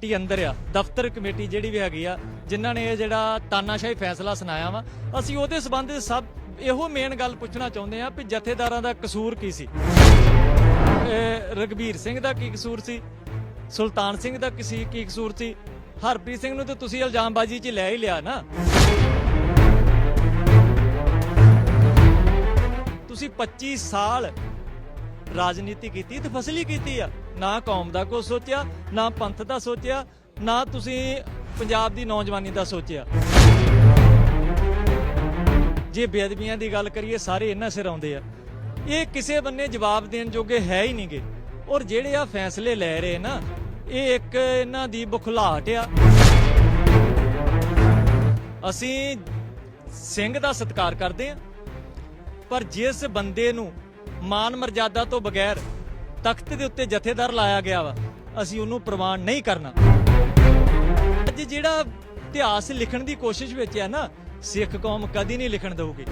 Committee ਅੰਦਰ ਆ, ਦਫ਼ਤਰ ਕਮੇਟੀ ਜਿਹੜੀ ਵੀ ਹੈਗੀ ਆ, ਜਿਨ੍ਹਾਂ ਨੇ ਇਹ ਜਿਹੜਾ ਤਾਨਾਸ਼ਾਹੀ ਫੈਸਲਾ ਸੁਣਾਇਆ ਵਾ, ਅਸੀਂ ਉਹਦੇ ਸਬੰਧ ਸਭ ਇਹੋ ਮੇਨ ਗੱਲ ਪੁੱਛਣਾ ਚਾਹੁੰਦੇ ਆ ਵੀ ਜਥੇਦਾਰਾਂ ਦਾ ਕਸੂਰ ਕੀ ਸੀ? ਰਗਵੀਰ ਸਿੰਘ ਦਾ ਕੀ ਕਸੂਰ ਸੀ? ਸੁਲਤਾਨ ਸਿੰਘ ਦਾ ਕਿਸੇ ਕੀ ਕਸੂਰ ਸੀ? ਹਰਪ੍ਰੀਤ ਸਿੰਘ ਨੂੰ ਤਾਂ ਤੁਸੀਂ ਇਲਜ਼ਾਮਬਾਜ਼ੀ 'ਚ ਲੈ ਹੀ ਲਿਆ ਨਾ। ਤੁਸੀਂ 25 ਸਾਲ ਰਾਜਨੀਤੀ ਕੀਤੀ ਤੇ ਫਸਲੀ ਕੀਤੀ ਆ। ਨਾ ਕੌਮ ਦਾ ਕੁਝ ਸੋਚਿਆ, ਨਾ ਪੰਥ ਦਾ ਸੋਚਿਆ, ਨਾ ਤੁਸੀਂ ਪੰਜਾਬ ਦੀ ਨੌਜਵਾਨੀ ਦਾ ਸੋਚਿਆ। ਜੇ ਬੇਅਦਬੀਆਂ ਦੀ ਗੱਲ ਕਰੀਏ, ਸਾਰੇ ਇਹਨਾਂ ਸਿਰ ਆਉਂਦੇ ਆ। ਇਹ ਕਿਸੇ ਬੰਨੇ ਜਵਾਬ ਦੇਣ ਜੋਗੇ ਹੈ ਹੀ ਨਹੀਂਗੇ। ਔਰ ਜਿਹੜੇ ਆ ਫੈਸਲੇ ਲੈ ਰਹੇ ਨਾ, ਇਹ ਇੱਕ ਇਹਨਾਂ ਦੀ ਬੁਖਲਾਟ ਆ। ਅਸੀਂ ਸਿੰਘ ਦਾ ਸਤਿਕਾਰ ਕਰਦੇ ਆ, ਪਰ ਜਿਸ ਬੰਦੇ ਨੂੰ ਮਾਨ ਮਰਜ਼ਾਦਾ ਤੋਂ ਬਗੈਰ ਤਖਤ ਦੇ ਉੱਤੇ ਜਥੇਦਾਰ ਲਾਇਆ ਗਿਆ ਵਾ। ਅਸੀਂ ਉਹਨੂੰ ਪ੍ਰਵਾਨ ਨਹੀਂ ਕਰਨਾ। ਅੱਜ ਜਿਹੜਾ ਇਤਿਹਾਸ ਲਿਖਣ ਦੀ ਕੋਸ਼ਿਸ਼ ਵਿੱਚ ਹੈ ਨਾ, ਸਿੱਖ ਕੌਮ ਕਦੀ ਨਹੀਂ ਲਿਖਣ ਦੇਊਗੀ।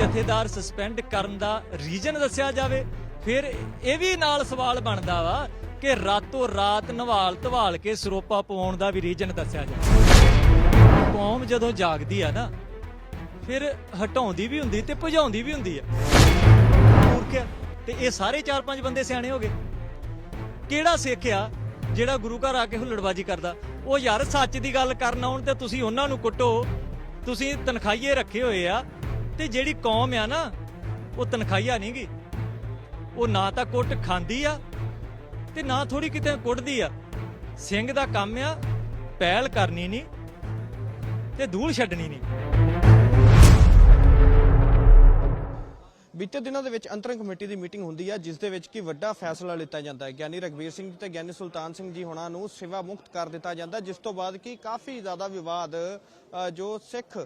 ਜਥੇਦਾਰ ਸਸਪੈਂਡ ਕਰਨ ਦਾ ਰੀਜਨ ਦੱਸਿਆ ਜਾਵੇ, ਫਿਰ ਇਹ ਵੀ ਨਾਲ ਸਵਾਲ ਬਣਦਾ ਵਾ ਕਿ ਰਾਤੋਂ ਰਾਤ ਨਵਾਲ ਧਵਾਲ ਕੇ ਸਰੋਪਾ ਪਵਾਉਣ ਦਾ ਵੀ ਰੀਜਨ ਦੱਸਿਆ ਜਾਵੇ। ਕੌਮ ਜਦੋਂ ਜਾਗਦੀ ਆ ਨਾ, ਫਿਰ ਹਟਾਉਂਦੀ ਵੀ ਹੁੰਦੀ ਤੇ ਭਜਾਉਂਦੀ ਵੀ ਹੁੰਦੀ ਆ। ਮੂਰਖ ਤੇ ਇਹ ਸਾਰੇ ਚਾਰ ਪੰਜ ਬੰਦੇ ਸਿਆਣੇ ਹੋ ਗਏ। ਕਿਹੜਾ ਸਿੱਖ ਆ ਜਿਹੜਾ ਗੁਰੂ ਘਰ ਆ ਕੇ ਹੁੱਲੜਬਾਜੀ ਕਰਦਾ? ਉਹ ਯਾਰ ਸੱਚ ਦੀ ਗੱਲ ਕਰਨ ਆਉਣ ਤੇ ਤੁਸੀਂ ਉਹਨਾਂ ਨੂੰ ਕੁੱਟੋ। ਤੁਸੀਂ ਤਨਖਾਹੀਏ ਰੱਖੇ ਹੋਏ ਆ ਤੇ ਜਿਹੜੀ ਕੌਮ ਆ ਨਾ, ਉਹ ਤਨਖਾਹੀਆ ਨਹੀਂਗੀ ਉਹ ਨਾ ਤਾਂ ਕੁੱਟ ਖਾਂਦੀ ਆ ਤੇ ਨਾ ਥੋੜੀ ਕਿਤੇ ਕੁੱਟਦੀ ਆ। ਸਿੰਘ ਦਾ ਕੰਮ ਆ, ਪਹਿਲ ਕਰਨੀ ਨਹੀਂ ਤੇ ਧੂਲ ਛੱਡਣੀ ਨਹੀਂ ਬੀਤੇ ਦਿਨਾਂ ਦੇ ਵਿੱਚ ਅੰਤਰੰਗ ਕਮੇਟੀ ਦੀ ਮੀਟਿੰਗ ਹੁੰਦੀ ਹੈ ਜਿਸ ਦੇ ਵਿੱਚ ਕਿ ਵੱਡਾ ਫੈਸਲਾ ਲਿੱਤਾ ਜਾਂਦਾ ਹੈ। ਗਿਆਨੀ ਰਗਵੀਰ ਸਿੰਘ ਜੀ ਤੇ ਗਿਆਨੀ ਸੁਲਤਾਨ ਸਿੰਘ ਜੀ ਹੋਣਾ ਨੂੰ ਸੇਵਾ ਮੁਕਤ ਕਰ ਦਿੱਤਾ ਜਾਂਦਾ ਹੈ, ਜਿਸ ਤੋਂ ਬਾਅਦ ਕਿ ਕਾਫੀ ਜ਼ਿਆਦਾ ਵਿਵਾਦ ਜੋ ਸਿੱਖ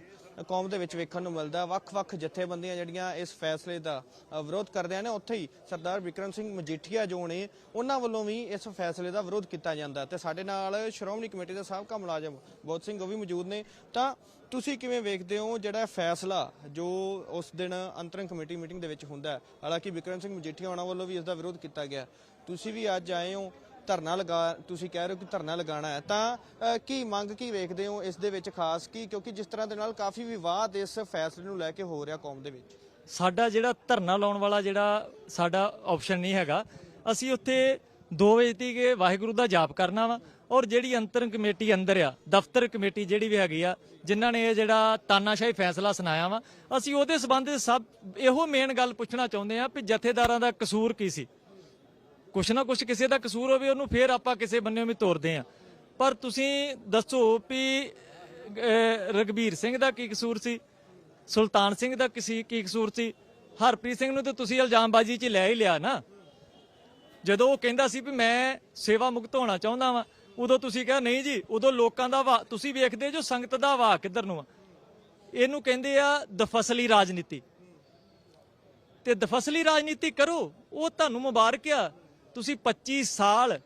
ਕੌਮ ਦੇ ਵਿੱਚ ਵੇਖਣ ਨੂੰ ਮਿਲਦਾ ਵੱਖ-ਵੱਖ ਜਥੇਬੰਦੀਆਂ ਜਿਹੜੀਆਂ ਇਸ ਫੈਸਲੇ ਦਾ ਵਿਰੋਧ ਕਰਦਿਆਂ ਨੇ, ਉੱਥੇ ਹੀ ਸਰਦਾਰ ਵਿਕਰਮ ਸਿੰਘ ਮਜੀਠੀਆ ਜੋ ਨੇ, ਉਹਨਾਂ ਵੱਲੋਂ ਵੀ ਇਸ ਫੈਸਲੇ ਦਾ ਵਿਰੋਧ ਕੀਤਾ ਜਾਂਦਾ ਹੈ। ਤੇ ਸਾਡੇ ਨਾਲ ਸ਼੍ਰੋਮਣੀ ਕਮੇਟੀ ਦੇ ਸਾਬਕਾ ਮੁਲਾਜ਼ਮ ਬੋਧ ਸਿੰਘ ਉਹ ਵੀ ਮੌਜੂਦ ਨੇ। ਤਾਂ ਤੁਸੀਂ ਕਿਵੇਂ ਵੇਖਦੇ ਹੋ ਜਿਹੜਾ ਫੈਸਲਾ ਜੋ ਉਸ ਦਿਨ ਅੰਤਰੰਗ ਕਮੇਟੀ ਮੀਟਿੰਗ ਦੇ ਵਿੱਚ ਹੁੰਦਾ ਹਾਲਾਂਕਿ ਵਿਕਰਮ ਸਿੰਘ ਮਜੀਠੀਆ ਉਹਨਾਂ ਵੱਲੋਂ ਵੀ ਇਸ ਦਾ ਵਿਰੋਧ ਕੀਤਾ ਗਿਆ ਤੁਸੀਂ ਵੀ ਅੱਜ ਆਏ ਹੋ। ਧਰਨਾ ਲਗਾ, ਤੁਸੀਂ ਕਹਿ ਰਹੇ ਹੋ ਕਿ ਧਰਨਾ ਲਗਾਉਣਾ ਹੈ, ਤਾਂ ਕੀ ਮੰਗ ਕੀ ਵੇਖਦੇ ਹੋ ਇਸ ਦੇ ਵਿੱਚ ਖਾਸ ਕੀ? ਕਿਉਂਕਿ ਜਿਸ ਤਰ੍ਹਾਂ ਦੇ ਨਾਲ ਕਾਫੀ ਵਿਵਾਦ ਇਸ ਫੈਸਲੇ ਨੂੰ ਲੈ ਕੇ ਹੋ ਰਿਹਾ ਕੌਮ ਦੇ ਵਿੱਚ। ਸਾਡਾ ਜਿਹੜਾ ਧਰਨਾ ਲਾਉਣ ਵਾਲਾ ਜਿਹੜਾ ਸਾਡਾ ਆਪਸ਼ਨ ਨਹੀਂ ਹੈਗਾ, ਅਸੀਂ ਉੱਥੇ 2 ਵਜੇ ਤੀਕ ਵਾਹਿਗੁਰੂ ਦਾ ਜਾਪ ਕਰਨਾ ਵਾ, ਔਰ ਜਿਹੜੀ ਅੰਤਰ ਕਮੇਟੀ ਅੰਦਰ ਆ, ਦਫ਼ਤਰ ਕਮੇਟੀ ਜਿਹੜੀ ਵੀ ਹੈਗੀ ਆ, ਜਿਨ੍ਹਾਂ ਨੇ ਇਹ ਜਿਹੜਾ ਤਾਨਾਸ਼ਾਹੀ ਫੈਸਲਾ ਸੁਣਾਇਆ ਵਾ, ਅਸੀਂ ਉਹਦੇ ਸਬੰਧ ਸਭ ਇਹੋ ਮੇਨ ਗੱਲ ਪੁੱਛਣਾ ਚਾਹੁੰਦੇ ਆ ਵੀ ਜਥੇਦਾਰਾਂ ਦਾ ਕਸੂਰ ਕੀ ਸੀ। ਕੁਛ ਨਾ ਕੁਛ ਕਿਸੇ ਦਾ ਕਸੂਰ ਹੋਵੇ ਉਹਨੂੰ ਫੇਰ ਆਪਾਂ ਕਿਸੇ ਬੰਨੇ ਵੀ ਤੋਰਦੇ ਆ ਪਰ ਤੁਸੀਂ ਦੱਸੋ ਵੀ ਅਹ, ਰਗਵੀਰ ਸਿੰਘ ਦਾ ਕੀ ਕਸੂਰ ਸੀ? ਸੁਲਤਾਨ ਸਿੰਘ ਦਾ ਕਿਸੇ ਕੀ ਕਸੂਰ ਸੀ? ਹਰਪ੍ਰੀਤ ਸਿੰਘ ਨੂੰ ਤਾਂ ਤੁਸੀਂ ਇਲਜ਼ਾਮਬਾਜ਼ੀ 'ਚ ਲੈ ਹੀ ਲਿਆ ਨਾ। ਜਦੋਂ ਉਹ ਕਹਿੰਦਾ ਸੀ ਵੀ ਮੈਂ ਸੇਵਾ ਮੁਕਤ ਹੋਣਾ ਚਾਹੁੰਦਾ ਵਾਂ ਉਦੋਂ ਤੁਸੀਂ ਕਿਹਾ ਨਹੀਂ ਜੀ ਉਦੋਂ ਲੋਕਾਂ ਦਾ ਵਾ ਤੁਸੀਂ ਵੇਖਦੇ ਜੋ ਸੰਗਤ ਦਾ ਵਾ ਕਿੱਧਰ ਨੂੰ ਆ। ਇਹਨੂੰ ਕਹਿੰਦੇ ਆ ਦਫਸਲੀ ਰਾਜਨੀਤੀ। ਤੇ ਦਫਸਲੀ ਰਾਜਨੀਤੀ ਕਰੋ ਉਹ ਤੁਹਾਨੂੰ ਮੁਬਾਰਕ ਆ। ਤੁਸੀਂ 25 ਸਾਲ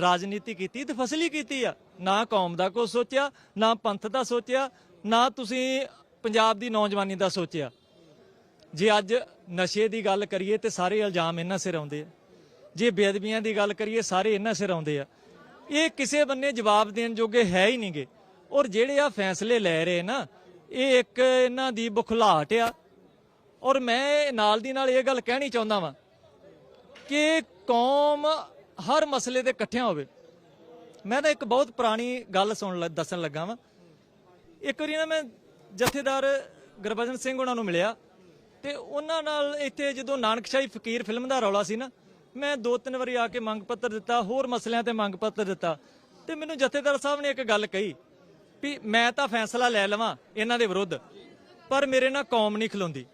ਰਾਜਨੀਤੀ ਕੀਤੀ ਦਫਸਲੀ ਕੀਤੀ ਆ। ਨਾ ਕੌਮ ਦਾ ਕੁਝ ਸੋਚਿਆ, ਨਾ ਪੰਥ ਦਾ ਸੋਚਿਆ, ਨਾ ਤੁਸੀਂ ਪੰਜਾਬ ਦੀ ਨੌਜਵਾਨੀ ਦਾ ਸੋਚਿਆ। ਜੇ ਅੱਜ ਨਸ਼ੇ ਦੀ ਗੱਲ ਕਰੀਏ, ਤੇ ਸਾਰੇ ਇਲਜ਼ਾਮ ਇਹਨਾਂ ਸਿਰ ਆਉਂਦੇ ਆ। ਜੇ ਬੇਅਦਬੀਆਂ ਦੀ ਗੱਲ ਕਰੀਏ, ਸਾਰੇ ਇਹਨਾਂ ਸਿਰ ਆਉਂਦੇ ਆ। ਇਹ ਕਿਸੇ ਬੰਨੇ ਜਵਾਬ ਦੇਣ ਜੋਗੇ ਹੈ ਹੀ ਨਹੀਂਗੇ ਔਰ ਜਿਹੜੇ ਆ ਫੈਸਲੇ ਲੈ ਰਹੇ ਨਾ, ਇਹ ਇੱਕ ਇਹਨਾਂ ਦੀ ਬੁਖਲਾਹਟ ਆ। ਔਰ ਮੈਂ ਨਾਲ ਦੀ ਨਾਲ ਇਹ ਗੱਲ ਕਹਿਣੀ ਚਾਹੁੰਦਾ ਵਾਂ ਕਿ ਕੌਮ ਹਰ ਮਸਲੇ ਤੇ ਇਕੱਠਿਆਂ ਹੋਵੇ। ਮੈਂ ਤਾਂ ਇੱਕ ਬਹੁਤ ਪੁਰਾਣੀ ਗੱਲ ਸੁਣ ਲ- ਦੱਸਣ ਲੱਗਾ ਵਾਂ। ਇੱਕ ਵਾਰੀ ਨਾ ਮੈਂ ਜਥੇਦਾਰ ਗੁਰਬਚਨ ਸਿੰਘ ਉਹਨਾਂ ਨੂੰ ਮਿਲਿਆ ਤੇ ਉਹਨਾਂ ਨਾਲ ਇੱਥੇ ਜਦੋਂ ਨਾਨਕਸ਼ਾਹੀ ਫਕੀਰ ਫਿਲਮ ਦਾ ਰੌਲਾ ਸੀ ਨਾ, ਮੈਂ ਦੋ ਤਿੰਨ ਵਾਰੀ ਆ ਕੇ ਮੰਗ ਪੱਤਰ ਦਿੱਤਾ, ਹੋਰ ਮਸਲਿਆਂ ਤੇ ਮੰਗ ਪੱਤਰ ਦਿੱਤਾ ਤੇ ਮੈਨੂੰ ਜਥੇਦਾਰ ਸਾਹਿਬ ਨੇ ਇੱਕ ਗੱਲ ਕਹੀ ਵੀ ਮੈਂ ਤਾਂ ਫੈਸਲਾ ਲੈ ਲਵਾਂ ਇਹਨਾਂ ਦੇ ਵਿਰੁੱਧ, ਪਰ ਮੇਰੇ ਨਾਲ ਕੌਮ ਨਹੀਂ ਖਲੋਂਦੀ।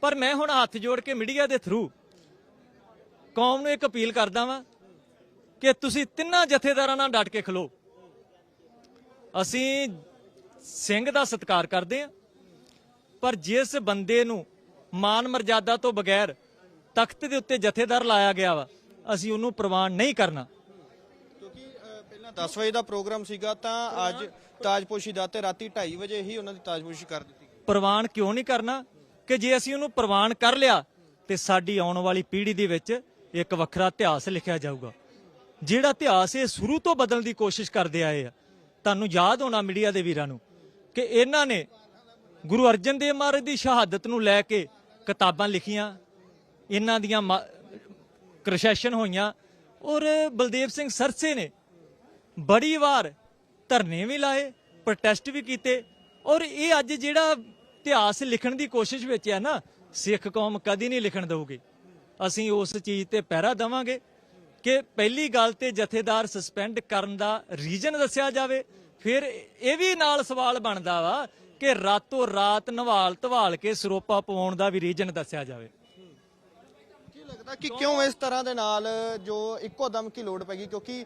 ਪਰ ਮੈਂ ਹੁਣ ਹੱਥ ਜੋੜ ਕੇ ਮੀਡੀਆ ਦੇ ਥਰੂ ਕੌਮ ਨੂੰ ਇੱਕ ਅਪੀਲ ਕਰਦਾ ਵਾਂ ਕਿ ਤੁਸੀਂ ਤਿੰਨਾਂ ਜਥੇਦਾਰਾਂ ਨਾਲ ਡਟ ਕੇ ਖਲੋ। ਅਸੀਂ ਸਿੰਘ ਦਾ ਸਤਿਕਾਰ ਕਰਦੇ ਹਾਂ ਪਰ ਜਿਸ ਬੰਦੇ ਨੂੰ ਮਾਨ ਮਰਜ਼ਾਦਾ ਤੋਂ ਬਗੈਰ ਤਖਤ ਦੇ ਉੱਤੇ ਜਥੇਦਾਰ ਲਾਇਆ ਗਿਆ ਵਾ ਅਸੀਂ ਉਹਨੂੰ ਪ੍ਰਵਾਨ ਨਹੀਂ ਕਰਨਾ। ਕਿਉਂਕਿ ਪਹਿਲਾਂ 10 ਵਜੇ ਦਾ ਪ੍ਰੋਗਰਾਮ ਸੀਗਾ ਤਾਂ ਅੱਜ ਤਾਜਪੋਸ਼ੀ ਦਾ ਤੇ ਰਾਤੀ 2:30 ਵਜੇ ਹੀ ਉਹਨਾਂ ਦੀ ਤਾਜਪੋਸ਼ੀ ਕਰ ਦਿੱਤੀ ਪ੍ਰਵਾਨ ਕਿਉਂ ਨਹੀਂ ਕਰਨਾ? ਕਿ ਜੇ ਅਸੀਂ ਉਹਨੂੰ ਪ੍ਰਵਾਨ ਕਰ ਲਿਆ ਤੇ ਸਾਡੀ ਆਉਣ ਵਾਲੀ ਪੀੜ੍ਹੀ ਦੇ ਵਿੱਚ ਇੱਕ ਵੱਖਰਾ ਇਤਿਹਾਸ ਲਿਖਿਆ ਜਾਊਗਾ। ਜਿਹੜਾ ਇਤਿਹਾਸ ਇਹ ਸ਼ੁਰੂ ਤੋਂ ਬਦਲਣ ਦੀ ਕੋਸ਼ਿਸ਼ ਕਰਦੇ ਆਏ ਆ, ਤੁਹਾਨੂੰ ਯਾਦ ਹੋਣਾ ਮੀਡੀਆ ਦੇ ਵੀਰਾਂ ਨੂੰ ਕਿ ਇਹਨਾਂ ਨੇ ਗੁਰੂ ਅਰਜਨ ਦੇਵ ਮਹਾਰਾਜ ਦੀ ਸ਼ਹਾਦਤ ਨੂੰ ਲੈ ਕੇ ਕਿਤਾਬਾਂ ਲਿਖੀਆਂ, ਇਹਨਾਂ ਦੀਆਂ ਕ੍ਰਸ਼ੈਸ਼ਨ ਹੋਈਆਂ ਔਰ ਬਲਦੇਵ ਸਿੰਘ ਸਰਸੇ ਨੇ ਬੜੀ ਵਾਰ ਧਰਨੇ ਵੀ ਲਾਏ ਪ੍ਰੋਟੈਸਟ ਵੀ ਕੀਤੇ ਔਰ ਇਹ ਅੱਜ ਜਿਹੜਾ ਇਤਿਹਾਸ ਲਿਖਣ ਦੀ ਕੋਸ਼ਿਸ਼ ਵਿੱਚ ਹੈ ਨਾ, ਸਿੱਖ ਕੌਮ ਕਦੀ ਨਹੀਂ ਲਿਖਣ ਦਊਗੀ। ਅਸੀਂ ਉਸ ਚੀਜ਼ ਤੇ ਪਹਿਰਾ ਦੇਵਾਂਗੇ ਕਿ ਪਹਿਲੀ ਗੱਲ ਤੇ ਜਥੇਦਾਰ ਸਸਪੈਂਡ ਕਰਨ ਦਾ ਰੀਜਨ ਦੱਸਿਆ ਜਾਵੇ। ਫਿਰ ਇਹ ਵੀ ਨਾਲ ਸਵਾਲ ਬਣਦਾ ਵਾ ਕਿ ਰਾਤੋਂ ਰਾਤ ਨਵਾਲ ਧਵਾਲ ਕੇ ਸਰੋਪਾ ਪਵਾਉਣ ਦਾ ਵੀ ਰੀਜਨ ਦੱਸਿਆ ਜਾਵੇ। ਕੀ ਲੱਗਦਾ ਕਿ ਕਿਉਂ ਇਸ ਤਰ੍ਹਾਂ ਦੇ ਨਾਲ ਜੋ ਇੱਕੋ ਦਮ ਕੀ ਲੋੜ ਪੈ ਗਈ? ਕਿਉਂਕਿ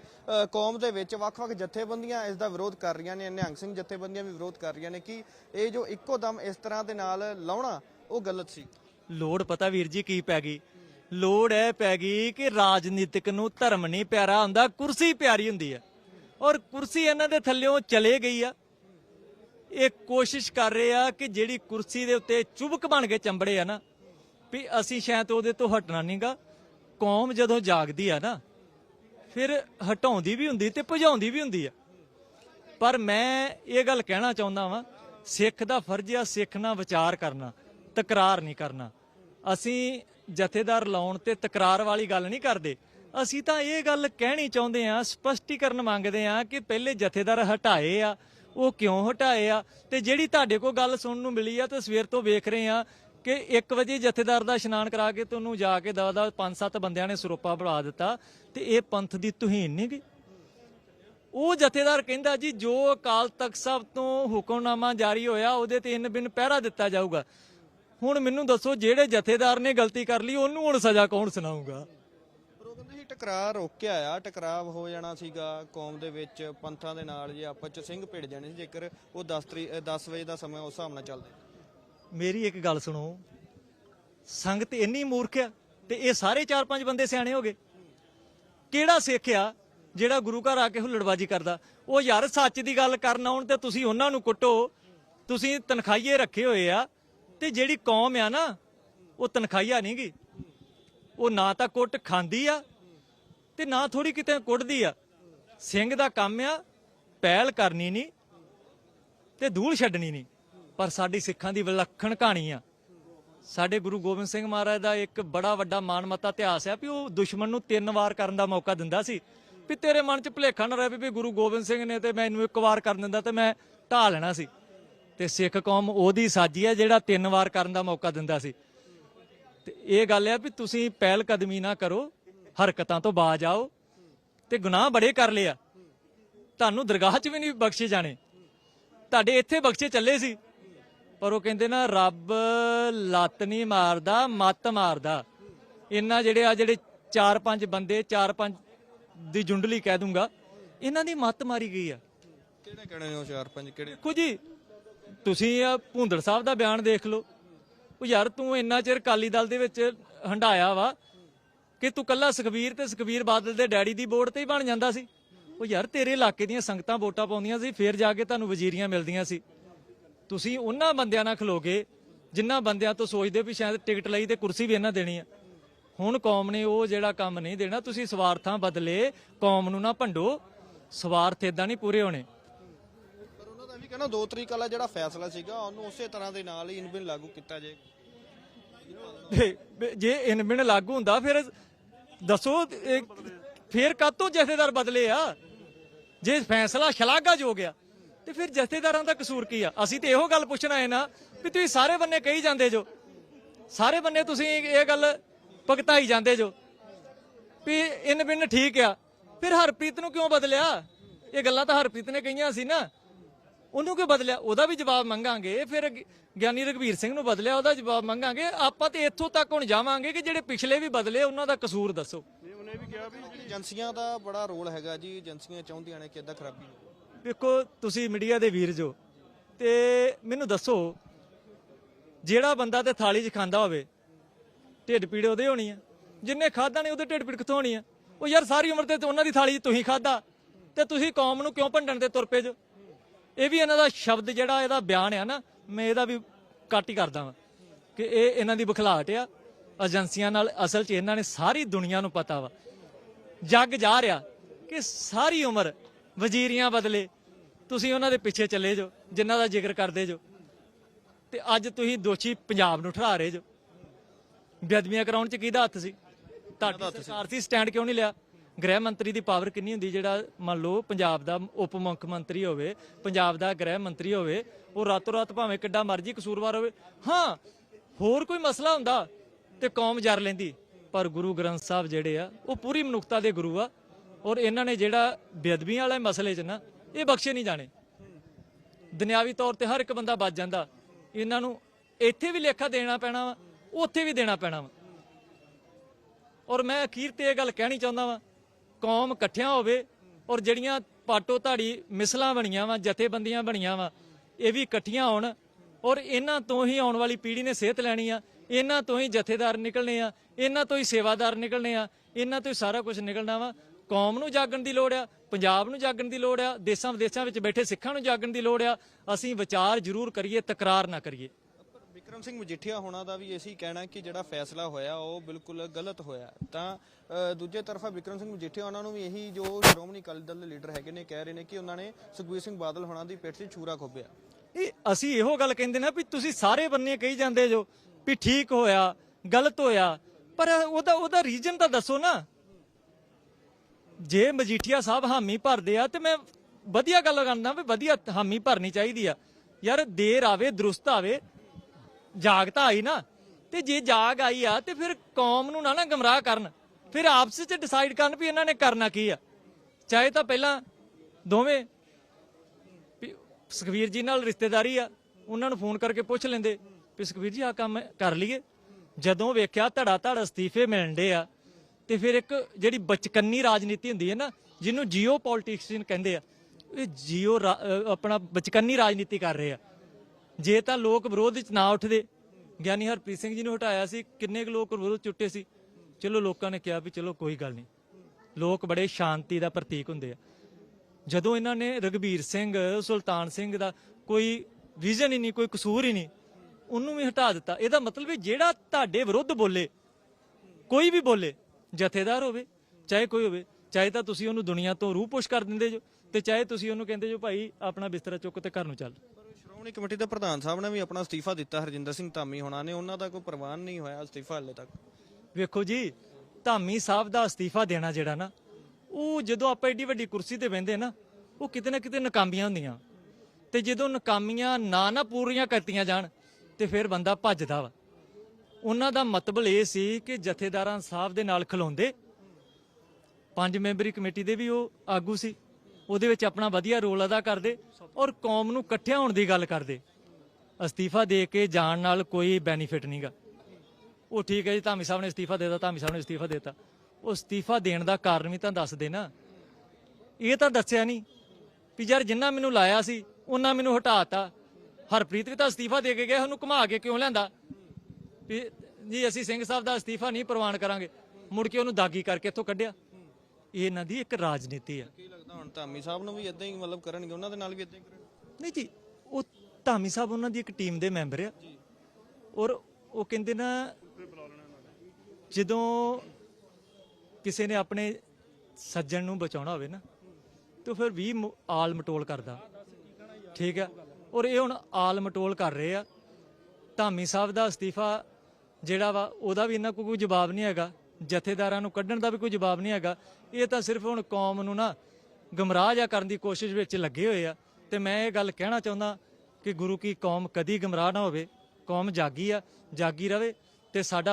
ਕੌਮ ਦੇ ਵਿੱਚ ਵੱਖ-ਵੱਖ ਜਥੇਬੰਦੀਆਂ ਇਸ ਦਾ ਵਿਰੋਧ ਕਰ ਰਹੀਆਂ ਨੇ ਨਿਹੰਗ ਸਿੰਘ ਜਥੇਬੰਦੀਆਂ ਵੀ ਵਿਰੋਧ ਕਰ ਰਹੀਆਂ ਨੇ ਕਿ ਇਹ ਜੋ ਇੱਕੋ ਦਮ ਇਸ ਤਰ੍ਹਾਂ ਦੇ ਨਾਲ ਲਾਉਣਾ ਉਹ ਗਲਤ ਸੀ। ਲੋੜ ਪਤਾ ਵੀਰ ਜੀ ਕੀ ਪੈ ਗਈ? ਲੋੜ ਇਹ ਪੈ ਗਈ ਕਿ ਰਾਜਨੀਤਿਕ ਨੂੰ ਧਰਮ ਨਹੀਂ ਪਿਆਰਾ ਹੁੰਦਾ, ਕੁਰਸੀ ਪਿਆਰੀ ਹੁੰਦੀ ਹੈ ਔਰ ਕੁਰਸੀ ਇਹਨਾਂ ਦੇ ਥੱਲਿਓਂ ਚਲੇ ਗਈ ਆ। ਇਹ ਕੋਸ਼ਿਸ਼ ਕਰ ਰਹੇ ਆ ਕਿ ਜਿਹੜੀ ਕੁਰਸੀ ਦੇ ਉੱਤੇ ਚੁਬਕ ਬਣ ਕੇ ਚੰਬੜੇ ਆ ਨਾ, ਵੀ ਅਸੀਂ ਸ਼ਾਇਦ ਉਹਦੇ ਤੋਂ ਹਟਣਾ ਨਹੀਂਗਾ ਕੌਮ ਜਦੋਂ ਜਾਗਦੀ ਆ ਨਾ, ਫਿਰ ਹਟਾਉਂਦੀ ਵੀ ਹੁੰਦੀ ਤੇ ਭਜਾਉਂਦੀ ਵੀ ਹੁੰਦੀ ਆ। ਪਰ ਮੈਂ ਇਹ ਗੱਲ ਕਹਿਣਾ ਚਾਹੁੰਦਾ ਵਾਂ, ਸਿੱਖ ਦਾ ਫਰਜ਼ ਆ ਸਿੱਖ ਨਾਲ ਵਿਚਾਰ ਕਰਨਾ, ਤਕਰਾਰ ਨਹੀਂ ਕਰਨਾ। ਅਸੀਂ ਜਥੇਦਾਰ ਲਾਉਣ ਤੇ ਤਕਰਾਰ ਵਾਲੀ ਗੱਲ ਨਹੀਂ ਕਰਦੇ। ਅਸੀਂ ਤਾਂ ਇਹ ਗੱਲ ਕਹਿਣੀ ਚਾਹੁੰਦੇ ਆ ਸਪਸ਼ਟੀਕਰਨ ਮੰਗਦੇ ਆ ਕਿ ਪਹਿਲੇ ਜਥੇਦਾਰ ਹਟਾਏ ਆ, ਉਹ ਕਿਉਂ ਹਟਾਏ ਆ? ਤੇ ਜਿਹੜੀ ਤੁਹਾਡੇ ਕੋਲ ਗੱਲ ਸੁਣਨ ਨੂੰ ਮਿਲੀ ਆ, ਤੇ ਸਵੇਰ ਤੋਂ ਵੇਖ ਰਹੇ ਆ ਕਿ 1 ਵਜੇ ਜਥੇਦਾਰ ਦਾ ਇਸ਼ਨਾਨ ਕਰਾ ਕੇ ਤੁਹਾਨੂੰ ਜਾ ਕੇ ਦਾ ਦਾ 5-7 ਬੰਦਿਆਂ ਨੇ ਸਰੋਪਾ ਬਣਾ ਦਿੱਤਾ ਤੇ ਇਹ ਪੰਥ ਦੀ ਤੁਹੀਨ ਨਹੀਂ ਗਈ। ਉਹ ਜਥੇਦਾਰ ਕਹਿੰਦਾ ਜੀ, ਜੋ ਅਕਾਲ ਤਖਤ ਸਾਹਿਬ ਤੋਂ ਹੁਕਮਨਾਮਾ ਜਾਰੀ ਹੋਇਆ, ਉਹਦੇ ਤੇ ਇਨ ਬਿਨ ਪਹਿਰਾ ਦਿੱਤਾ ਜਾਊਗਾ। ਹੁਣ ਮੈਨੂੰ ਦੱਸੋ ਜਿਹੜੇ ਜਥੇਦਾਰ ਨੇ ਗਲਤੀ ਕਰ ਲਈ ਉਹਨੂੰ ਹੁਣ ਸਜ਼ਾ ਕੌਣ ਸੁਣਾਊਗਾ? ਪਰ ਉਹ ਕਹਿੰਦੇ ਸੀ ਟਕਰਾਅ ਰੋਕਿਆ ਆ ਟਕਰਾਅ ਹੋ ਜਾਣਾ ਸੀਗਾ ਕੌਮ ਦੇ ਵਿੱਚ ਪੰਥਾਂ ਦੇ ਨਾਲ ਜੇ ਆਪਸ ਚ ਸਿੰਘ ਭਿੜ ਜਾਣੇ ਸੀ ਜੇਕਰ ਉਹ 10 ਤਰੀਕ 10 ਵਜੇ ਦਾ ਸਮਾਂ ਉਸ ਹਿਸਾਬ ਨਾਲ ਚੱਲਦੇ ਮੇਰੀ ਇੱਕ ਗੱਲ ਸੁਣੋ ਸੰਗਤ ਇੰਨੀ ਮੂਰਖ ਆ ਤੇ ਇਹ ਸਾਰੇ 4-5 ਬੰਦੇ ਸਿਆਣੇ ਹੋ ਗਏ। ਕਿਹੜਾ ਸਿੱਖ ਆ ਜਿਹੜਾ ਗੁਰੂ ਘਰ ਆ ਕੇ ਹੁੱਲੜਬਾਜੀ ਕਰਦਾ? ਉਹ ਯਾਰ ਸੱਚ ਦੀ ਗੱਲ ਕਰਨ ਆਉਣ ਤੇ ਤੁਸੀਂ ਉਹਨਾਂ ਨੂੰ ਕੁੱਟੋ ਤੁਸੀਂ ਤਨਖਾਹੀਏ ਰੱਖੇ ਹੋਏ ਆ ਤੇ ਜਿਹੜੀ ਕੌਮ ਆ ਨਾ, ਉਹ ਤਨਖਾਈਆ ਨਹੀਂ ਗੀ ਉਹ ਨਾ ਤਾਂ ਕੁੱਟ ਖਾਂਦੀ ਆ ਤੇ ਨਾ ਥੋੜੀ ਕਿਤੇ ਕੁੱਟਦੀ ਆ। ਸਿੰਘ ਦਾ ਕੰਮ ਆ, ਪਹਿਲ ਕਰਨੀ ਨਹੀਂ ਤੇ ਧੂਲ ਛੱਡਣੀ ਨਹੀਂ। ਪਰ ਸਾਡੀ ਸਿੱਖਾਂ ਦੀ ਵਿਲੱਖਣ ਕਹਾਣੀ ਆ। ਸਾਡੇ ਗੁਰੂ ਗੋਬਿੰਦ ਸਿੰਘ ਮਹਾਰਾਜ ਦਾ ਇੱਕ ਬੜਾ ਵੱਡਾ ਮਾਨਮਤਾ ਇਤਿਹਾਸ ਹੈ ਵੀ ਉਹ ਦੁਸ਼ਮਣ ਨੂੰ ਤਿੰਨ ਵਾਰ ਕਰਨ ਦਾ ਮੌਕਾ ਦਿੰਦਾ ਸੀ। ਵੀ ਤੇਰੇ ਮਨ 'ਚ ਭੁਲੇਖਾ ਨਾ ਰਹੇ ਵੀ ਗੁਰੂ ਗੋਬਿੰਦ ਸਿੰਘ ਨੇ ਤੇ ਮੈਨੂੰ ਇੱਕ ਵਾਰ ਕਰਨ ਦਿੰਦਾ ਤੇ ਮੈਂ ਢਾਹ ਲੈਣਾ ਸੀ। ਤੇ ਸਿੱਖ ਕੌਮ ਉਹਦੀ ਸਾਜੀ ਹੈ ਜਿਹੜਾ ਤਿੰਨ ਵਾਰ ਕਰਨ ਦਾ ਮੌਕਾ ਦਿੰਦਾ ਸੀ। ਤੇ ਇਹ ਗੱਲ ਹੈ ਵੀ ਤੁਸੀਂ ਪਹਿਲ ਕਦਮੀ ਨਾ ਕਰੋ ਹਰਕਤਾਂ ਤੋਂ ਬਾਜ ਆਓ ਤੇ ਗੁਨਾਹ ਬੜੇ ਕਰ ਲਿਆ ਤੁਹਾਨੂੰ ਦਰਗਾਹ 'ਚ ਵੀ ਨਹੀਂ ਬਖਸ਼ੇ ਜਾਣੇ। ਤੁਹਾਡੇ ਇੱਥੇ ਬਖਸ਼ੇ ਚੱਲੇ ਸੀ। ਪਰ ਉਹ ਕਹਿੰਦੇ ਨਾ ਰੱਬ ਲੱਤ ਨਹੀਂ ਮਾਰਦਾ ਮੱਤ ਮਾਰਦਾ। ਇਹਨਾਂ ਜਿਹੜੇ ਆ ਜਿਹੜੇ 4-5 ਬੰਦੇ 4-5 ਦੀ ਜੁੰਡਲੀ ਕਹਿ ਦੂੰਗਾ ਇਹਨਾਂ ਦੀ ਮੱਤ ਮਾਰੀ ਗਈ ਆ। ਕਿਹੜੇ ਕਿਹੜੇ ਨੇ ਉਹ ਚਾਰ ਪੰਜ? ਕਿਹੜੇ ਦੇਖੋ ਜੀ ਤੁਸੀਂ ਆ ਭੁੰਦੜ ਸਾਹਿਬ ਦਾ ਬਿਆਨ ਦੇਖ ਲਓ। ਉਹ ਯਾਰ ਤੂੰ ਇੰਨਾ ਚਿਰ ਕਾਲੀ ਦਲ ਦੇ ਵਿੱਚ ਹੰਡਾਇਆ ਵਾ ਕਿ ਤੂੰ ਕੱਲਾ ਸੁਖਬੀਰ ਤੇ ਸੁਖਬੀਰ ਬਾਦਲ ਦੇ ਡੈਡੀ ਦੀ ਬੋਰਡ ਤੇ ਹੀ ਬਣ ਜਾਂਦਾ ਸੀ। ਉਹ ਯਾਰ ਤੇਰੇ ਇਲਾਕੇ ਦੀਆਂ ਸੰਗਤਾਂ ਵੋਟਾਂ ਪਾਉਂਦੀਆਂ ਸੀ, ਫੇਰ ਜਾ ਕੇ ਤੁਹਾਨੂੰ ਵਜ਼ੀਰੀਆਂ ਮਿਲਦੀਆਂ ਸੀ। ਤੁਸੀਂ ਉਹਨਾਂ ਬੰਦਿਆਂ ਨਾਲ ਖਲੋਗੇ, ਜਿਨ੍ਹਾਂ ਬੰਦਿਆਂ ਤੋਂ ਸੋਚਦੇ ਵੀ ਸ਼ਾਇਦ ਟਿਕਟ ਲਈ ਤੇ ਕੁਰਸੀ ਵੀ ਇਹਨਾਂ ਦੇਣੀ ਆ। ਹੁਣ ਕੌਮ ਨੇ ਉਹ ਜਿਹੜਾ ਕੰਮ ਨਹੀਂ ਦੇਣਾ, ਤੁਸੀਂ ਸਵਾਰਥਾਂ ਬਦਲੇ ਕੌਮ ਨੂੰ ਨਾ ਭੰਡੋ। ਸਵਾਰਥ ਇਦਾਂ ਨਹੀਂ ਪੂਰੇ ਹੋਣੇ। ਪਰ ਉਹਨਾਂ ਦਾ ਵੀ ਕਹਿੰਦਾ 2 ਤਰੀਕ ਵਾਲਾ ਜਿਹੜਾ ਫੈਸਲਾ ਸੀਗਾ, ਉਹਨੂੰ ਉਸੇ ਤਰ੍ਹਾਂ ਦੇ ਨਾਲ ਹੀ ਇਨਬਿਨ ਲਾਗੂ ਕੀਤਾ ਜੇ। ਜੇ ਇਨ ਲਾਗੂ ਹੁੰਦਾ, ਫਿਰ ਦੱਸੋ, ਇਹ ਫਿਰ ਕਾਤੋਂ ਜਥੇਦਾਰ ਬਦਲੇ ਆ? ਜੇ ਫੈਸਲਾ ਸ਼ਲਾਘਾਯੋਗ ਆ, ਤੇ ਫਿਰ ਜਥੇਦਾਰਾਂ ਦਾ ਕਸੂਰ ਕੀ ਆ? ਅਸੀਂ ਤੇ ਇਹੋ ਗੱਲ ਪੁੱਛਣਾ ਹੈ ਨਾ, ਵੀ ਤੁਸੀਂ ਸਾਰੇ ਬੰਨੇ ਕਹੀ ਜਾਂਦੇ ਜੋ। ਸਾਰੇ ਬੰਨੇ ਤੁਸੀਂ ਇਹ ਗੱਲ ਭਗਤਾਈ ਜਾਂਦੇ ਜੋ, ਵੀ ਇਨ ਬਿਨ ਠੀਕ ਆ। ਫਿਰ ਹਰਪ੍ਰੀਤ ਨੂੰ ਕਿਉਂ ਬਦਲਿਆ? ਇਹ ਗੱਲਾਂ ਤਾਂ ਹਰਪ੍ਰੀਤ ਨੇ ਕਹੀਆਂ ਸੀ ਨਾ। ਉਹਨੂੰ ਕਿਉਂ ਬਦਲਿਆ? ਉਹਦਾ ਵੀ ਜਵਾਬ ਮੰਗਾਂਗੇ ਫਿਰ ਗਿਆਨੀ ਰਘਵੀਰ ਸਿੰਘ ਨੂੰ ਬਦਲਿਆ ਉਹਦਾ ਜਵਾਬ ਮੰਗਾਂਗੇ। ਆਪਾਂ ਤੇ ਇੱਥੋਂ ਤੱਕ ਹੁਣ ਜਾਵਾਂਗੇ ਕਿ ਜਿਹੜੇ ਪਿਛਲੇ ਵੀ ਬਦਲੇ ਉਹਨਾਂ ਦਾ ਕਸੂਰ ਦੱਸੋ। ਉਹਨੇ ਵੀ ਕਿਹਾ ਵੀ ਏਜੰਸੀਆਂ ਦਾ ਬੜਾ ਰੋਲ ਹੈਗਾ ਜੀ ਏਜੰਸੀਆਂ ਚਾਹੁੰਦੀਆਂ ਨੇ ਕਿ ਇਦਾਂ ਖਰਾਬੀ ਵੇਖੋ ਤੁਸੀਂ ਮੀਡੀਆ ਦੇ ਵੀਰ ਜੋ ਤੇ ਮੈਨੂੰ ਦੱਸੋ ਜਿਹੜਾ ਬੰਦਾ ਤੇ ਥਾਲੀ 'ਚ ਖਾਂਦਾ ਹੋਵੇ ਢਿੱਡ ਪੀੜ ਉਹਦੇ ਹੋਣੀ ਆ। ਜਿੰਨੇ ਖਾਦਾ ਨੇ ਉਹਦੇ ਢਿੱਡ ਪੀੜ ਕਿੱਥੋਂ ਹੋਣੀ ਆ? ਉਹ ਯਾਰ ਸਾਰੀ ਉਮਰ ਤੇ ਤੇ ਉਹਨਾਂ ਦੀ ਥਾਲੀ 'ਚ ਤੁਸੀਂ ਖਾਦਾ ਤੇ ਤੁਸੀਂ ਕੌਮ ਨੂੰ ਕਿਉਂ ਭੰਡਣ ਤੇ ਤੁਰ ਪਏ ਜੋ? ਇਹ ਵੀ ਇਹਨਾਂ ਦਾ ਸ਼ਬਦ ਜਿਹੜਾ ਇਹਦਾ ਬਿਆਨ ਆ ਨਾ ਮੈਂ ਇਹਦਾ ਵੀ ਕੱਟ ਹੀ ਕਰਦਾ ਵਾਂ ਕਿ ਇਹ ਇਹਨਾਂ ਦੀ ਬਖਲਾਟ ਆ। ਏਜੰਸੀਆਂ ਨਾਲ ਅਸਲ 'ਚ ਇਹਨਾਂ ਨੇ ਸਾਰੀ ਦੁਨੀਆ ਨੂੰ ਪਤਾ ਵਾ। ਜੱਗ ਜਾ ਰਿਹਾ ਕਿ ਸਾਰੀ ਉਮਰ ਵਜ਼ੀਰੀਆਂ ਬਦਲੇ ਤੁਸੀਂ ਉਹਨਾਂ ਦੇ ਪਿੱਛੇ ਚੱਲੇ ਜੋ ਜਿਨ੍ਹਾਂ ਦਾ ਜ਼ਿਕਰ ਕਰਦੇ ਜੋ। ਤੇ ਅੱਜ ਤੁਸੀਂ ਦੋਸ਼ੀ ਪੰਜਾਬ ਨੂੰ ਠਹਿਰਾ ਰਹੇ ਜੋ। ਬੇਅਦਬੀਆਂ ਕਰਾਉਣ ਚ ਕਿਹਦਾ ਹੱਥ ਸੀ? ਤੁਹਾਡੀ ਸਰਕਾਰ ਸੀ ਸਟੈਂਡ ਕਿਉਂ ਨਹੀਂ ਲਿਆ? ਗ੍ਰਹਿ ਮੰਤਰੀ ਦੀ ਪਾਵਰ ਕਿੰਨੀ ਹੁੰਦੀ? ਜਿਹੜਾ ਮੰਨ ਲਓ ਪੰਜਾਬ ਦਾ ਉਪ ਮੁੱਖ ਮੰਤਰੀ ਹੋਵੇ, ਪੰਜਾਬ ਦਾ ਗ੍ਰਹਿ ਮੰਤਰੀ ਹੋਵੇ, ਉਹ ਰਾਤੋਂ ਰਾਤ ਭਾਵੇਂ ਕਿੱਡਾ ਮਰਜ਼ੀ ਕਸੂਰਵਾਰ ਹੋਵੇ। ਹਾਂ, ਹੋਰ ਕੋਈ ਮਸਲਾ ਹੁੰਦਾ ਤੇ ਕੌਮ ਜਰ ਲੈਂਦੀ। ਪਰ ਗੁਰੂ ਗ੍ਰੰਥ ਸਾਹਿਬ ਜਿਹੜੇ ਆ, ਉਹ ਪੂਰੀ ਮਨੁੱਖਤਾ ਦੇ ਗੁਰੂ ਆ। ਔਰ ਇਹਨਾਂ ਨੇ ਜਿਹੜਾ ਬੇਅਦਬੀਆਂ ਵਾਲੇ ਮਸਲੇ 'ਚ ਨਾ, ਇਹ ਬਖਸ਼ੇ ਨਹੀਂ ਜਾਣੇ। ਦੁਨਿਆਵੀ ਤੌਰ ਤੇ ਹਰ ਇੱਕ ਬੰਦਾ ਬਚ ਜਾਂਦਾ। ਇਹਨਾਂ ਨੂੰ ਇੱਥੇ ਵੀ ਲੇਖਾ ਦੇਣਾ ਪੈਣਾ ਵਾ, ਉੱਥੇ ਵੀ ਦੇਣਾ ਪੈਣਾ ਵਾ। ਔਰ ਮੈਂ ਅਖੀਰ ਤੇ ਇਹ ਗੱਲ ਕਹਿਣੀ ਚਾਹੁੰਦਾ ਵਾਂ ਕੌਮ ਇਕੱਠਿਆਂ ਹੋਵੇ ਔਰ ਜਿਹੜੀਆਂ ਪਾਟੋ ਧਾੜੀ ਮਿਸਲਾਂ ਬਣੀਆਂ ਵਾ, ਜਥੇਬੰਦੀਆਂ ਬਣੀਆਂ ਵਾ, ਇਹ ਵੀ ਇਕੱਠੀਆਂ ਹੋਣ ਔਰ ਇਹਨਾਂ ਤੋਂ ਹੀ ਆਉਣ ਵਾਲੀ ਪੀੜ੍ਹੀ ਨੇ ਸਿਹਤ ਲੈਣੀ ਆ, ਇਹਨਾਂ ਤੋਂ ਹੀ ਜਥੇਦਾਰ ਨਿਕਲਣੇ ਆ, ਇਹਨਾਂ ਤੋਂ ਹੀ ਸੇਵਾਦਾਰ ਨਿਕਲਣੇ ਆ, ਇਹਨਾਂ ਤੋਂ ਹੀ ਸਾਰਾ ਕੁਝ ਨਿਕਲਣਾ ਵਾ। ਕੌਮ ਨੂੰ ਜਾਗਣ ਦੀ ਲੋੜ ਆ, ਪੰਜਾਬ ਨੂੰ ਜਾਗਣ ਦੀ ਲੋੜ ਆ ਦੇਸ਼ਾਂ ਵਿਦੇਸ਼ਾਂ ਵਿੱਚ ਬੈਠੇ ਸਿੱਖਾਂ ਨੂੰ ਜਾਗਣ ਦੀ ਲੋੜ ਆ, ਅਸੀਂ ਵਿਚਾਰ ਜ਼ਰੂਰ ਕਰੀਏ, ਤਕਰਾਰ ਨਾ ਕਰੀਏ। ਵਿਕਰਮ ਸਿੰਘ ਮਜੀਠੀਆ ਹੋਣਾ ਦਾ ਵੀ ਅਸੀਂ ਕਹਿਣਾ ਕਿ ਜਿਹੜਾ ਫੈਸਲਾ ਹੋਇਆ ਉਹ ਬਿਲਕੁਲ ਗਲਤ ਹੋਇਆ। ਤਾਂ ਦੂਜੇ ਤਰਫਾ ਵਿਕਰਮ ਸਿੰਘ ਮਜੀਠੀਆ ਉਹਨਾਂ ਨੂੰ ਵੀ ਇਹੀ ਜੋ ਸ਼੍ਰੋਮਣੀ ਅਕਾਲੀ ਦਲ ਦੇ ਲੀਡਰ ਹੈਗੇ ਨੇ, ਕਹਿ ਰਹੇ ਨੇ ਕਿ ਉਹਨਾਂ ਨੇ ਸੁਖਬੀਰ ਸਿੰਘ ਬਾਦਲ ਹੋਣਾ ਦੀ ਪਿੱਠ 'ਚ ਛੂਰਾ ਖੋਬਿਆ ਇਹ ਅਸੀਂ ਇਹੋ ਗੱਲ ਕਹਿੰਦੇ ਨਾ ਵੀ ਤੁਸੀਂ ਸਾਰੇ ਬੰਨੇ ਕਹੀ ਜਾਂਦੇ ਜੋ ਵੀ ਠੀਕ ਹੋਇਆ, ਗਲਤ ਹੋਇਆ, ਪਰ ਉਹਦਾ ਉਹਦਾ ਰੀਜਨ ਤਾਂ ਦੱਸੋ ਨਾ। ਜੇ ਮਜੀਠੀਆ ਸਾਹਿਬ ਹਾਮੀ ਭਰਦੇ ਆ ਤੇ ਮੈਂ ਵਧੀਆ ਗੱਲ ਕਰਦਾ ਵੀ ਵਧੀਆ ਹਾਮੀ ਭਰਨੀ ਚਾਹੀਦੀ ਆ। ਯਾਰ ਦੇਰ ਆਵੇ, ਦਰੁਸਤ ਆਵੇ ਜਾਗ ਤਾਂ ਆਈ ਨਾ, ਤੇ ਜੇ ਜਾਗ ਆਈ ਆ, ਤੇ ਫਿਰ ਕੌਮ ਨੂੰ ਨਾ ਨਾ ਗਮਰਾਹ ਕਰਨ। ਫਿਰ ਆਪਸ ਵਿੱਚ ਡਿਸਾਈਡ ਕਰਨ ਵੀ ਇਹਨਾਂ ਨੇ ਕਰਨਾ ਕੀ ਆ। ਚਾਹੇ ਤਾਂ ਪਹਿਲਾਂ ਦੋਵੇਂ ਵੀ ਸੁਖਵੀਰ ਜੀ ਨਾਲ ਰਿਸ਼ਤੇਦਾਰੀ ਆ, ਉਹਨਾਂ ਨੂੰ ਫੋਨ ਕਰਕੇ ਪੁੱਛ ਲੈਂਦੇ ਵੀ ਸੁਖਵੀਰ ਜੀ ਆ ਕੰਮ ਕਰ ਲਈਏ। ਜਦੋਂ ਵੇਖਿਆ ਧੜਾ ਧੜ ਅਸਤੀਫੇ ਮਿਲਣਦੇ ਆ, ਤੇ ਫਿਰ ਇੱਕ ਜਿਹੜੀ ਬਚਕੰਨੀ ਰਾਜਨੀਤੀ ਹੁੰਦੀ ਹੈ ਨਾ, ਜਿਹਨੂੰ ਜੀਓ ਪੋਲਿਟਿਕਸ ਕਹਿੰਦੇ ਆ, ਇਹ ਜੀਓ ਰਾ- ਆਪਣਾ ਬਚਕੰਨੀ ਰਾਜਨੀਤੀ ਕਰ ਰਹੇ ਆ। ਜੇ ਤਾਂ ਲੋਕ ਵਿਰੋਧ ਵਿੱਚ ਨਾ ਉੱਠਦੇ। ਗਿਆਨੀ ਹਰਪ੍ਰੀਤ ਸਿੰਘ ਜੀ ਨੂੰ ਹਟਾਇਆ ਸੀ, ਕਿੰਨੇ ਕੁ ਲੋਕ ਵਿਰੋਧ ਚੁੱਟੇ ਸੀ। ਚਲੋ ਲੋਕਾਂ ਨੇ ਕਿਹਾ ਵੀ ਚਲੋ ਕੋਈ ਗੱਲ ਨਹੀਂ। ਲੋਕ ਬੜੇ ਸ਼ਾਂਤੀ ਦਾ ਪ੍ਰਤੀਕ ਹੁੰਦੇ ਆ। ਜਦੋਂ ਇਹਨਾਂ ਨੇ ਰਗਵੀਰ ਸਿੰਘ, ਸੁਲਤਾਨ ਸਿੰਘ ਦਾ ਕੋਈ ਵਿਜ਼ਨ ਹੀ ਨਹੀਂ, ਕੋਈ ਕਸੂਰ ਹੀ ਨਹੀਂ, ਉਹਨੂੰ ਵੀ ਹਟਾ ਦਿੱਤਾ। ਇਹਦਾ ਮਤਲਬ ਵੀ ਜਿਹੜਾ ਤੁਹਾਡੇ ਵਿਰੁੱਧ ਬੋਲੇ, ਕੋਈ ਵੀ ਬੋਲੇ, ਜਥੇਦਾਰ ਹੋਵੇ, ਚਾਹੇ ਕੋਈ ਹੋਵੇ, ਚਾਹੇ ਤਾਂ ਤੁਸੀਂ ਉਹਨੂੰ ਦੁਨੀਆ ਤੋਂ ਰੂਹ ਪੁਸ਼ ਕਰ ਦਿੰਦੇ ਜੋ, ਤੇ ਚਾਹੇ ਤੁਸੀਂ ਉਹਨੂੰ ਕਹਿੰਦੇ ਜੋ, ਭਾਈ, ਆਪਣਾ ਬਿਸਤਰਾ ਚੁੱਕ ਤੇ ਘਰ ਨੂੰ ਚੱਲ। ਸ਼੍ਰੋਮਣੀ ਕਮੇਟੀ ਦੇ ਪ੍ਰਧਾਨ ਸਾਹਿਬ ਨੇ ਵੀ ਆਪਣਾ ਅਸਤੀਫਾ ਦਿੱਤਾ, ਹਰਜਿੰਦਰ ਸਿੰਘ ਧਾਮੀ ਹੋਣਾ ਨੇ। ਉਹਨਾਂ ਦਾ ਕੋਈ ਪ੍ਰਵਾਨ ਨਹੀਂ ਹੋਇਆ ਅਸਤੀਫਾ ਹਲੇ ਤੱਕ। ਵੇਖੋ ਜੀ, ਧਾਮੀ ਸਾਹਿਬ ਦਾ ਅਸਤੀਫਾ ਦੇਣਾ ਜਿਹੜਾ ਨਾ, ਉਹ ਜਦੋਂ ਆਪਾਂ ਏਡੀ ਵੱਡੀ ਕੁਰਸੀ ਤੇ ਬਹਿੰਦੇ ਨਾ, ਉਹ ਕਿਤੇ ਨਾ ਕਿਤੇ ਨਕਾਮੀਆਂ ਹੁੰਦੀਆਂ। ਤੇ ਜਦੋਂ ਨਕਾਮੀਆਂ ਨਾ ਨਾ ਪੂਰੀਆਂ ਕਰਤੀਆਂ ਜਾਣ, ਤੇ ਫਿਰ ਬੰਦਾ ਭੱਜਦਾ ਵਾ। ਉਹਨਾਂ ਦਾ ਮਤਲਬ ਇਹ ਸੀ ਕਿ ਜਥੇਦਾਰਾਂ ਸਾਹਿਬ ਦੇ ਨਾਲ ਖਲੋਂਦੇ। ਪੰਜ ਮੈਂਬਰੀ ਕਮੇਟੀ ਦੇ ਵੀ ਉਹ ਆਗੂ ਸੀ। ਉਹਦੇ ਵਿੱਚ ਆਪਣਾ ਵਧੀਆ ਰੋਲ ਅਦਾ ਕਰਦੇ ਔਰ ਕੌਮ ਨੂੰ ਇਕੱਠਿਆਂ ਹੋਣ ਦੀ ਗੱਲ ਕਰਦੇ। ਅਸਤੀਫਾ ਦੇ ਕੇ ਜਾਣ ਨਾਲ ਕੋਈ ਬੈਨੀਫਿਟ ਨਹੀਂਗਾ ਉਹ ਠੀਕ ਹੈ ਜੀ, ਧਾਮੀ ਸਾਹਿਬ ਨੇ ਅਸਤੀਫਾ ਦੇਤਾ, ਧਾਮੀ ਸਾਹਿਬ ਨੇ ਅਸਤੀਫਾ ਦੇਤਾ। ਉਹ ਅਸਤੀਫਾ ਦੇਣ ਦਾ ਕਾਰਨ ਵੀ ਤਾਂ ਦੱਸ ਦੇ ਨਾ। ਇਹ ਤਾਂ ਦੱਸਿਆ ਨਹੀਂ ਵੀ ਯਾਰ ਜਿੰਨਾ ਮੈਨੂੰ ਲਾਇਆ ਸੀ ਉਹਨਾਂ ਮੈਨੂੰ ਹਟਾਤਾ। ਹਰਪ੍ਰੀਤ ਵੀ ਤਾਂ ਅਸਤੀਫਾ ਦੇ ਕੇ ਗਿਆ ਉਹਨੂੰ ਘੁਮਾ ਕੇ ਕਿਉਂ ਲੈਂਦਾ ਵੀ ਜੀ, ਅਸੀਂ ਸਿੰਘ ਸਾਹਿਬ ਦਾ ਅਸਤੀਫਾ ਨਹੀਂ ਪ੍ਰਵਾਨ ਕਰਾਂਗੇ। ਮੁੜ ਕੇ ਉਹਨੂੰ ਦਾਗੀ ਕਰਕੇ ਇੱਥੋਂ ਕੱਢਿਆ। ਇਹ ਇਹਨਾਂ ਦੀ ਇੱਕ ਰਾਜਨੀਤੀ ਹੈ ਹੁਣ ਧਾਮੀ ਸਾਹਿਬ ਨੂੰ ਵੀ ਇਦਾਂ ਹੀ ਮਤਲਬ ਕਰਨਗੇ ਉਹਨਾਂ ਦੇ ਨਾਲ ਵੀ ਇਦਾਂ ਹੀ ਕਰਨਗੇ। ਨਹੀਂ ਜੀ ਉਹ ਧਾਮੀ ਸਾਹਿਬ ਉਹਨਾਂ ਦੀ ਇੱਕ ਟੀਮ ਦੇ ਮੈਂਬਰ ਆ। ਔਰ ਉਹ ਕਹਿੰਦੇ ਨਾ ਜਦੋਂ ਕਿਸੇ ਨੇ ਆਪਣੇ ਸੱਜਣ ਨੂੰ ਬਚਾਉਣਾ ਹੋਵੇ ਨਾ ਤਾਂ ਫਿਰ ਵੀ ਮ- ਆਲ ਮਟੋਲ ਕਰਦਾ। ਠੀਕ ਆ? ਔਰ ਇਹ ਹੁਣ ਆਲ ਮਟੋਲ ਕਰ ਰਹੇ ਆ। ਧਾਮੀ ਸਾਹਿਬ ਦਾ ਅਸਤੀਫਾ ਜਿਹੜਾ ਵਾ ਉਹਦਾ ਵੀ ਇਹਨਾਂ ਕੋਲ ਕੋਈ ਜਵਾਬ ਨਹੀਂ ਹੈਗਾ। ਜਥੇਦਾਰਾਂ ਨੂੰ ਕੱਢਣ ਦਾ ਵੀ ਕੋਈ ਜਵਾਬ ਨਹੀਂ ਹੈਗਾ। ਇਹ ਤਾਂ ਸਿਰਫ ਹੁਣ ਕੌਮ ਨੂੰ ਨਾ ਗਮਰਾਹ ਜਾ ਕਰਨ ਦੀ ਕੋਸ਼ਿਸ਼ ਵਿੱਚ ਲੱਗੇ ਹੋਏ ਆ। ਤੇ ਮੈਂ ਇਹ ਗੱਲ ਕਹਿਣਾ ਚਾਹੁੰਦਾ ਕਿ ਗੁਰੂ ਕੀ ਕੌਮ ਕਦੀ ਗਮਰਾਹ ਨਾ ਹੋਵੇ, ਕੌਮ ਜਾਗੀ ਆ, ਜਾਗੀ ਰਵੇ ਤੇ ਸਾਡਾ